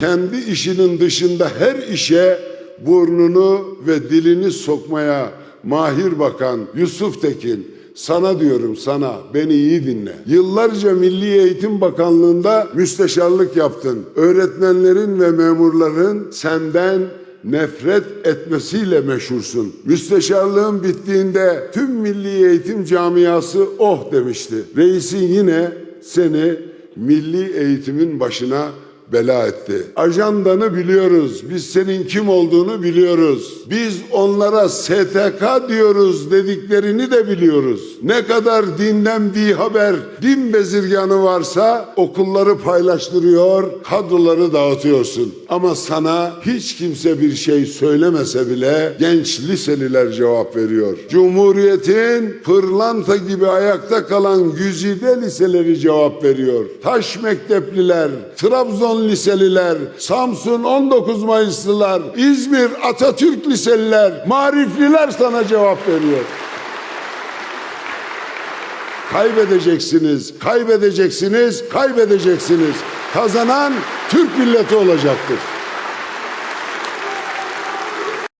kendi işinin dışında her işe burnunu ve dilini sokmaya mahir bakan Yusuf Tekin sana diyorum sana beni iyi dinle. Yıllarca Milli Eğitim Bakanlığı'nda müsteşarlık yaptın. Öğretmenlerin ve memurların senden nefret etmesiyle meşhursun. Müsteşarlığın bittiğinde tüm milli eğitim camiası oh demişti. Reisin yine seni milli eğitimin başına bela etti. Ajandanı biliyoruz. Biz senin kim olduğunu biliyoruz. Biz onlara STK diyoruz dediklerini de biliyoruz. Ne kadar dinden bir haber, din bezirganı varsa okulları paylaştırıyor, kadroları dağıtıyorsun. Ama sana hiç kimse bir şey söylemese bile genç liseliler cevap veriyor. Cumhuriyetin pırlanta gibi ayakta kalan güzide liseleri cevap veriyor. Taş mektepliler, Liseliler, Samsun 19 Mayıslılar, İzmir Atatürk liseliler, marifliler sana cevap veriyor. Kaybedeceksiniz, kaybedeceksiniz, kaybedeceksiniz. Kazanan Türk milleti olacaktır.